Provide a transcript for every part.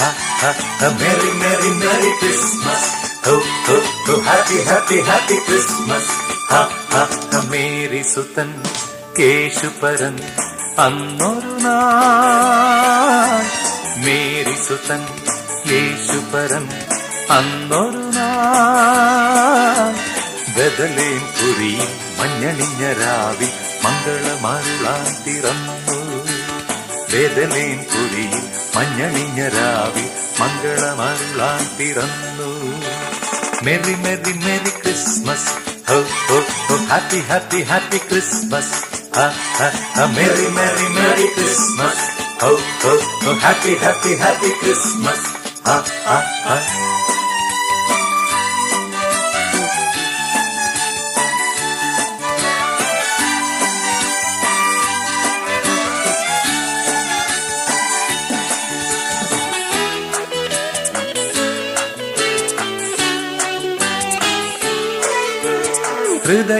Christmas merry merry merry Christmas oh oh oh happy happy happy Christmas Mary Sudan കേശുപരൻ അന്നൊരു നാൾ Mary Sudan യേശുപരൻ അന്നൊരു നാൾ ബദലേം പുരിയിൽ മഞ്ഞണിഞ്ഞ രാവിൽ മംഗളമരുളാൻ തിറന്നു ബദലേം പുരിയിൽ മഞ്ഞണിഞ്ഞ രാവിൽ മംഗളമരുളാൻ പിറന്നു. Merry merry merry Christmas. Happy happy happy Christmas. Merry merry merry Christmas. Happy happy happy Christmas.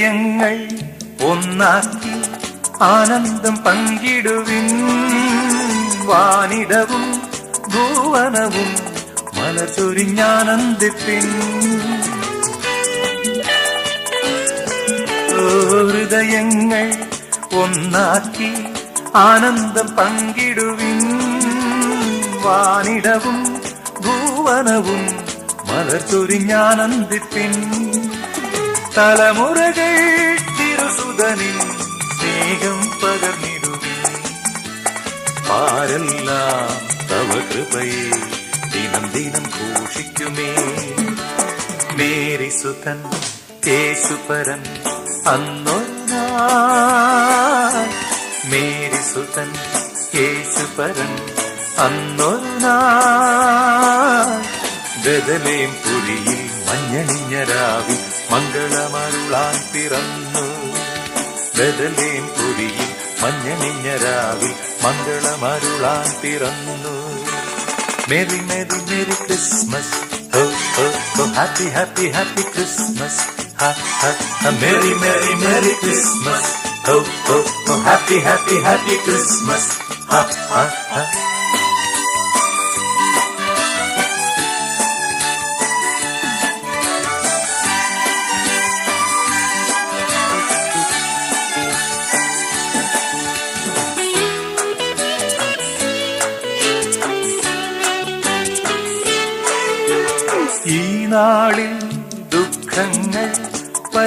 ഹൃദയങ്ങൾ ഒന്നാക്കി ആനന്ദം പങ്കിടുവിൻ വാനിടവും ഭുവനവും മലചൊരിഞ്ഞാനന്ദിപ്പിൻ ഓ, ഹൃദയങ്ങൾ ഒന്നാക്കി ആനന്ദം പങ്കിടുവിൻ വാനിടവും ഭുവനവും മലർച്ചൊരിഞ്ഞാനന്ദിപ്പിൻ തലമുറകൾ തിരുസുതനിൽ സ്നേഹം കൃപയെ ദിനം ദിനം ഘോഷിക്കുമേ. മേരി സുതൻ കേശുപരൻ അന്നൊരു നാൾ മേരി സുതൻ കേശുപരൻ നാൾ ബദലേം പുരിയിൽ മഞ്ഞണിഞ്ഞ രാവിൽ മംഗളമരുളാൻ പിറന്നു. ബദലേം പുരിയിൽ മഞ്ഞണിഞ്ഞ രാവിൽ മംഗളമരുളാൻ പിറന്നു. Merry merry merry Christmas ho ho ho. Happy happy happy Christmas. Merry merry merry Christmas ho ho ho. Happy happy happy Christmas.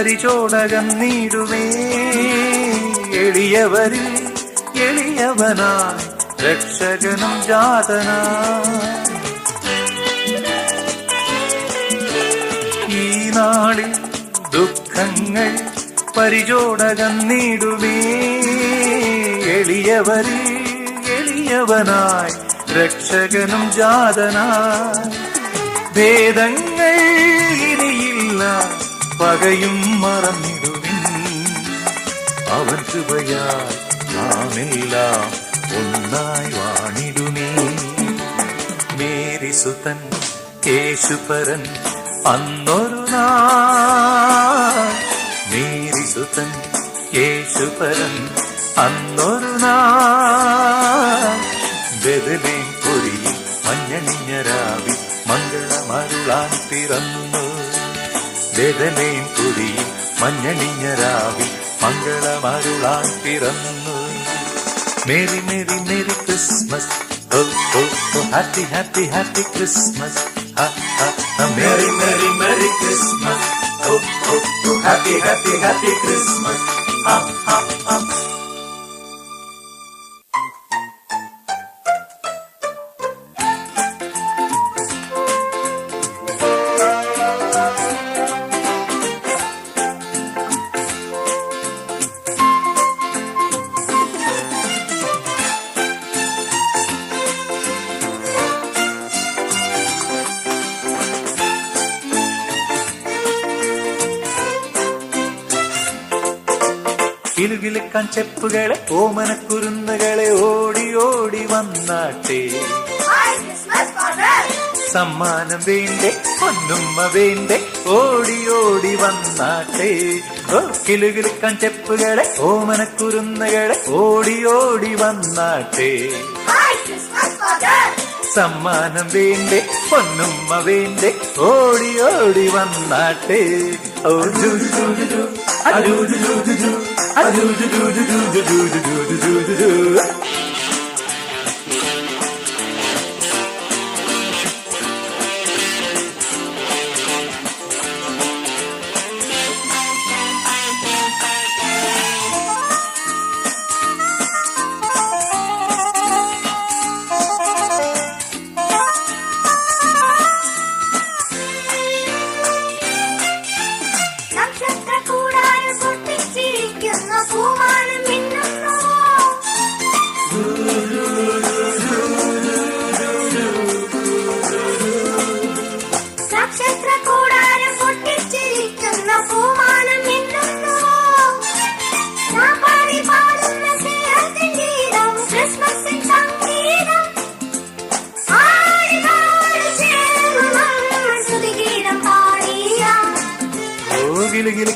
പരിചോടകന്നീടുമേ എളിയവരിൽ എളിയവനായി രക്ഷകനും ജാതനായി. ഈ നാളിൽ ദുഃഖങ്ങൾ പരിചോടകം നീടുവേ എളിയവരിൽ എളിയവനായി രക്ഷകനും ജാതനായി. ഭേദങ്ങൾ ഇനിയില്ല. പകയും മറന്നിടുവിൻ. അവൻ കൃപയാൽ നാമെല്ലാം ഒന്നായി വാണിടുമേ. മേരിസുതൻ കേശുപരൻ അന്നൊരു നാൾ. കേശുപരൻ സുതൻ യേശുപരൻ അന്നൊരു നാൾ. ബദലേം പൊരിയിൽ മഞ്ഞണിഞ്ഞ മംഗളമരുളാൻ പിറന്നു. ബദലേം പൊരിയിൽ മഞ്ഞണിഞ്ഞ രാവിൽ മംഗളമരുളാൻ പിറന്നു. Merry merry merry Christmas. Happy happy happy Christmas. Merry merry merry Christmas. Happy happy happy Christmas. കിലുകിലുക്കാൻ ചെപ്പുകളെ ഓമനക്കുരുന്നുകളെ ഓടി ഓടി വന്നാട്ടെ! സമ്മാനം വേണ്ടേ പൊന്നുമ്മ വേണ്ടേ ഓടി ഓടി വന്നാട്ടെ ഓ കിലുകിലുക്കാൻ ചെപ്പുകളെ ഓമനക്കുരുന്നുകളെ ഓടി ഓടി വന്നാട്ടെ സമ്മാനം വേണ്ടേ? പൊന്നുമ്മ വേണ്ടേ? ഓടി ഓടി വന്നാട്ടെ. ഓ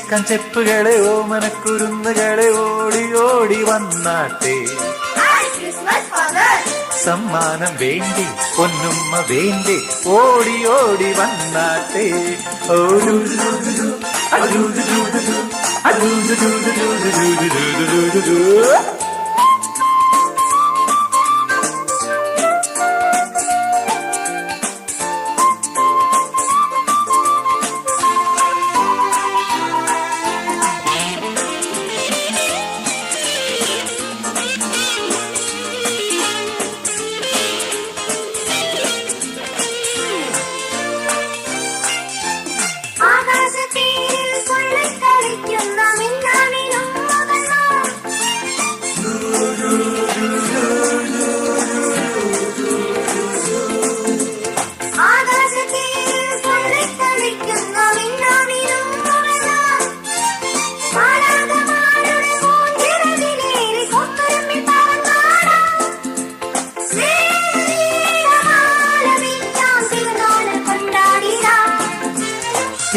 കിലുകിലുക്കാൻ ചെപ്പുകളെ ഓമനക്കുരുന്നുകളെ ഓടി ഓടി വന്നാട്ടെ സമ്മാനം വേണ്ടി പൊന്നുമ്മ വേണ്ടി ഓടി ഓടി വന്നാട്ടെ ഓ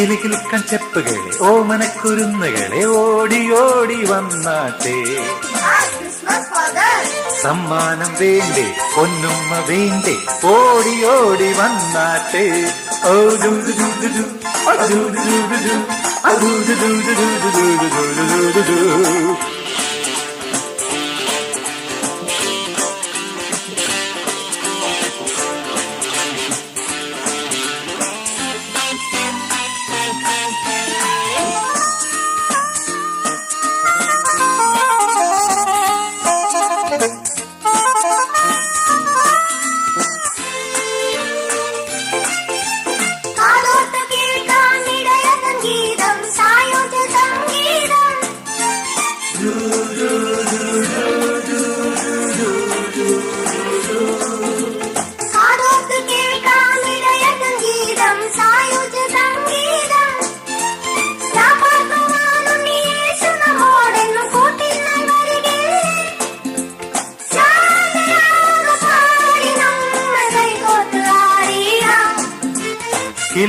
കിലുകിലുക്കാൻ ചെപ്പുകളെ ഓമനക്കുരുന്നുകളെ ഓടി ഓടി വന്നാട്ടെ സമ്മാനം വേണ്ടേ പൊന്നുമ്മ വേണ്ടേ ഓടി ഓടി വന്നാട്ടെ ഓ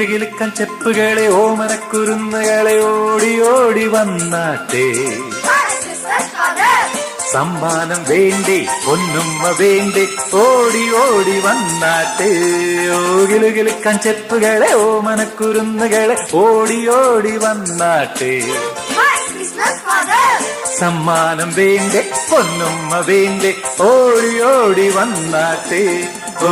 കിലുകിലുക്കാൻ ചെപ്പുകളെ ഓമനക്കുരുന്നുകളെ ഓടി ഓടി വന്നാട്ടെ. സമ്മാനം വേണ്ടേ പൊന്നുമ്മ വേണ്ടേ ഓടി ഓടി വന്നാട്ടെ. ഓ കിലുകിലുക്കാൻ ചെപ്പുകളെ ഓമനക്കുരുന്നുകളെ ഓടി ഓടി വന്നാട്ടെ. സമ്മാനം വേണ്ടേ പൊന്നുമ്മ വേണ്ടേ ഓടി ഓടി വന്നാട്ടെ. ഓ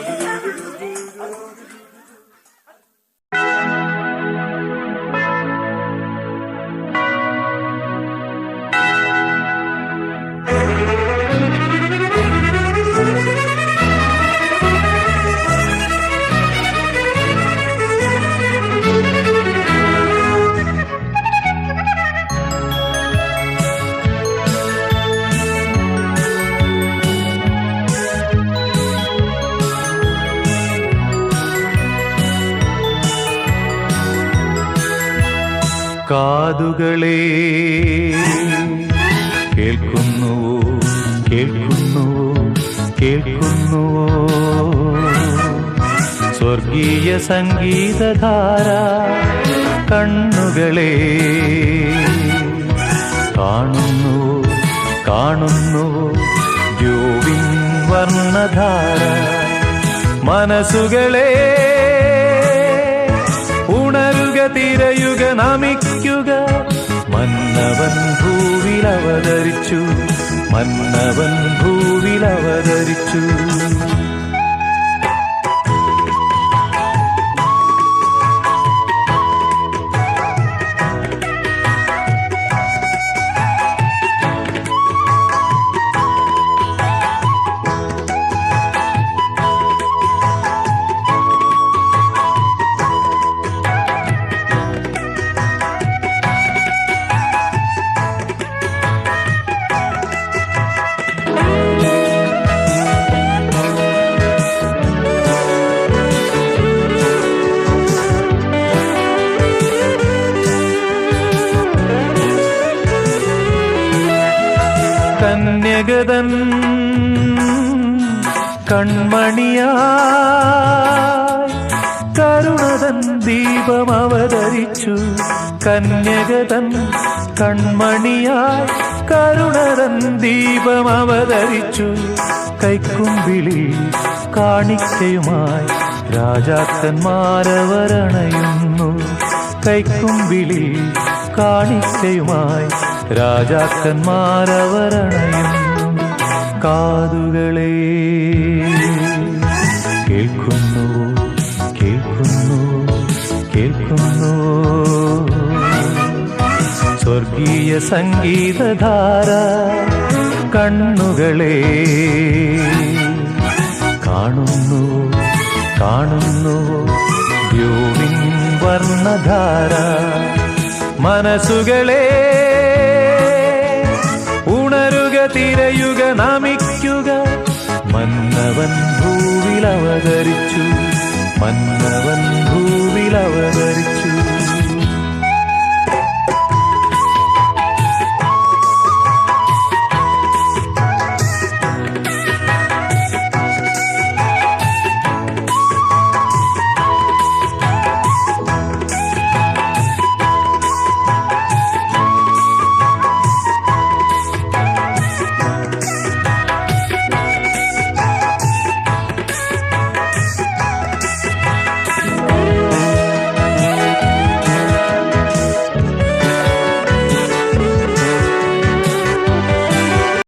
കാതുകളെ. കേൾക്കുന്നുവോ കേൾക്കുന്നുവോ കേൾക്കുന്നുവോ? സ്വർഗീയ സംഗീതധാര കണ്ണുകളെ. കാണുന്നു കാണുന്നു ജോവിൻ വർണധാര മനസ്സുകളെ. തിരയുക നമിക്കുക. മന്നവൻ ഭൂവിൽ അവതരിച്ചു. മന്നവൻ ഭൂവിൽ അവതരിച്ചു. ദീപം അവതരിച്ചു കന്യകതൻ കൺമണിയാൽ കരുണതൻ ദീപം അവതരിച്ചു കൈക്കുമ്പിളി കാണിക്കയുമായി രാജാക്കന്മാരവരണയുന്നു. കൈക്കുമ്പിളി കാണിക്കയുമായി രാജാക്കന്മാരവരണയുന്നു. കാതുകളെ സംഗീതധാര കണ്ണുകളെ കാണുന്നു കാണുന്നു. ദ്യോവിൻ വർണധാര മനസ്സുകളെ ഉണരുക തിരയുക നമിക്കുക. മന്നവൻ ഭൂവിൽ അവതരിച്ചു മന്നവൻ ഭൂവിൽ അവതരിച്ചു.